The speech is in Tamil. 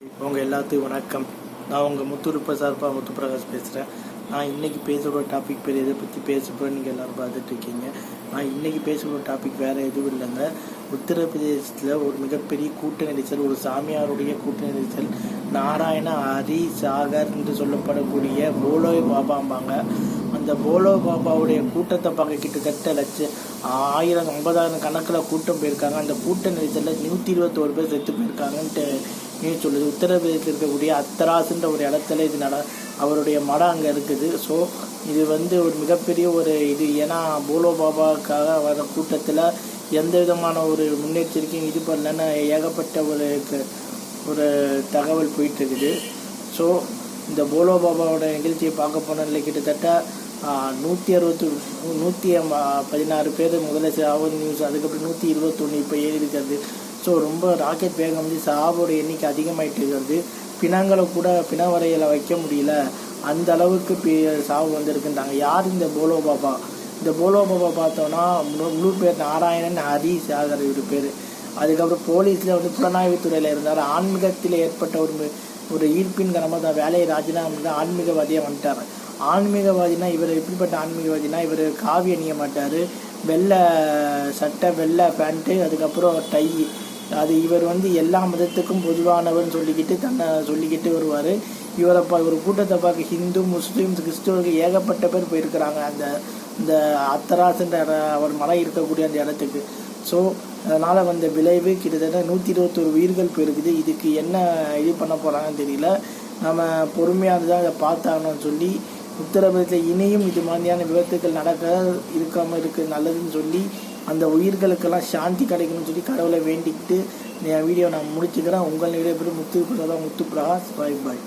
உங்கள் எல்லாத்துக்கும் வணக்கம். நான் உங்கள் முத்துரு பிரசாத்பா முத்து பிரகாஷ் பேசுகிறேன் நான் இன்னைக்கு பேசுகிற டாபிக் பேர் எதை பற்றி பேச போகிறேன் நீங்கள் எல்லோரும் பார்த்துட்டு இருக்கீங்க. நான் இன்னைக்கு பேசுகிற டாபிக் வேறு எதுவும் இல்லைங்க. உத்தரப்பிரதேசத்தில் ஒரு மிகப்பெரிய கூட்ட நெரிசல் ஒரு சாமியாருடைய கூட்ட நெரிசல் நாராயண ஹரி சாகர் என்று சொல்லப்படக்கூடிய போலோய் பாபாம்பாங்க. அந்த போலோ பாபாவுடைய கூட்டத்தை பார்க்க கிட்டத்தட்ட லட்ச ஆயிரம் ஐம்பதாயிரம் கணக்கில் கூட்டம் போயிருக்காங்க. அந்த கூட்ட நெரிசலில் நூற்றி இருபத்தோரு பேர் செத்து போயிருக்காங்கன்ட்டு நியூஸ் சொல்லுது. உத்தரப்பிரதேசத்தில் இருக்கக்கூடிய அத்தராசுன்ற ஒரு இடத்துல இது நட அவருடைய மடம் அங்கே இருக்குது. ஸோ இது வந்து ஒரு மிகப்பெரிய ஒரு இது. ஏன்னா போலோ பாபாவுக்காக வர கூட்டத்தில் எந்த விதமான ஒரு முன்னெச்சரிக்கையும் இது பண்ணலன்னு ஏகப்பட்ட ஒரு ஒரு தகவல் போயிட்டு இருக்குது. ஸோ இந்த போலோ பாபாவோட நிகழ்ச்சியை பார்க்க போனதில் கிட்டத்தட்ட நூற்றி அறுபத்தி நூற்றி பதினாறு பேர் முதல்ல சாவு நியூஸ் அதுக்கப்புறம் நூற்றி இருபத்தொன்று இப்போ ஏறி இருக்கிறது ஸோ ரொம்ப ராக்கெட் வேகம் வந்து சாவோட எண்ணிக்கை அதிகமாகிட்டு இருக்கிறது பிணங்களை கூட பிண வரையில் வைக்க முடியல. அந்த அளவுக்கு பி- சாவு வந்திருக்குன்றாங்க. யார் இந்த போலோ பாபா? இந்த போலோ பாபா பார்த்தோன்னா முழு முழு பேர் நாராயணன் ஹரி சாகர் இவர் பேர். அதுக்கப்புறம் போலீஸில் வந்து புலனாய்வுத் துறையில் இருந்தார். ஆன்மீகத்தில் ஏற்பட்ட ஒரு ஒரு ஈர்ப்பின் காரணமாக தான் வேலையை ராஜினா பண்ணி ஆன்மீகவாதியாக வந்துட்டார். ஆன்மீகவாதினா இவர் எப்படிப்பட்ட ஆன்மீகவாதினா இவர் காவி அணிய மாட்டார். வெள்ளை சட்டை வெள்ளை பேண்ட்டு அதுக்கப்புறம் டை அது இவர் வந்து எல்லா மதத்துக்கும் பொதுவானவர்னு சொல்லிக்கிட்டு தன்னை சொல்லிக்கிட்டு வருவார். இவரை பா ஒரு கூட்டத்தை பார்க்க ஹிந்து முஸ்லீம்ஸ் கிறிஸ்துவர்கள் ஏகப்பட்ட பேர் போயிருக்கிறாங்க. அந்த இந்த அத்தராசுன்ற அவர் மலை இருக்கக்கூடிய அந்த இடத்துக்கு. ஸோ அதனால் வந்த விளைவு கிட்டத்தட்ட நூற்றி இருபத்தொரு உயிர்கள் போயிருக்குது இதுக்கு என்ன இது பண்ண போகிறாங்கன்னு தெரியல. நம்ம பொறுமையாக தான் அதை பார்த்தாங்கன்னு சொல்லி உத்தரப்பிரதேசத்தில் இனியும் இது மாதிரியான விபத்துக்கள் நடக்க இருக்காமல் இருக்கு நல்லதுன்னு சொல்லி அந்த உயிர்களுக்கெல்லாம் சாந்தி கிடைக்கணும்னு சொல்லி கடவுளை வேண்டிக்கிட்டு என் வீடியோ நான் முடிச்சுக்கிறேன். உங்கள் நிறைய பேர் முத்து பிரசாதம் முத்து பிரகாஷ் பாய் பாய்.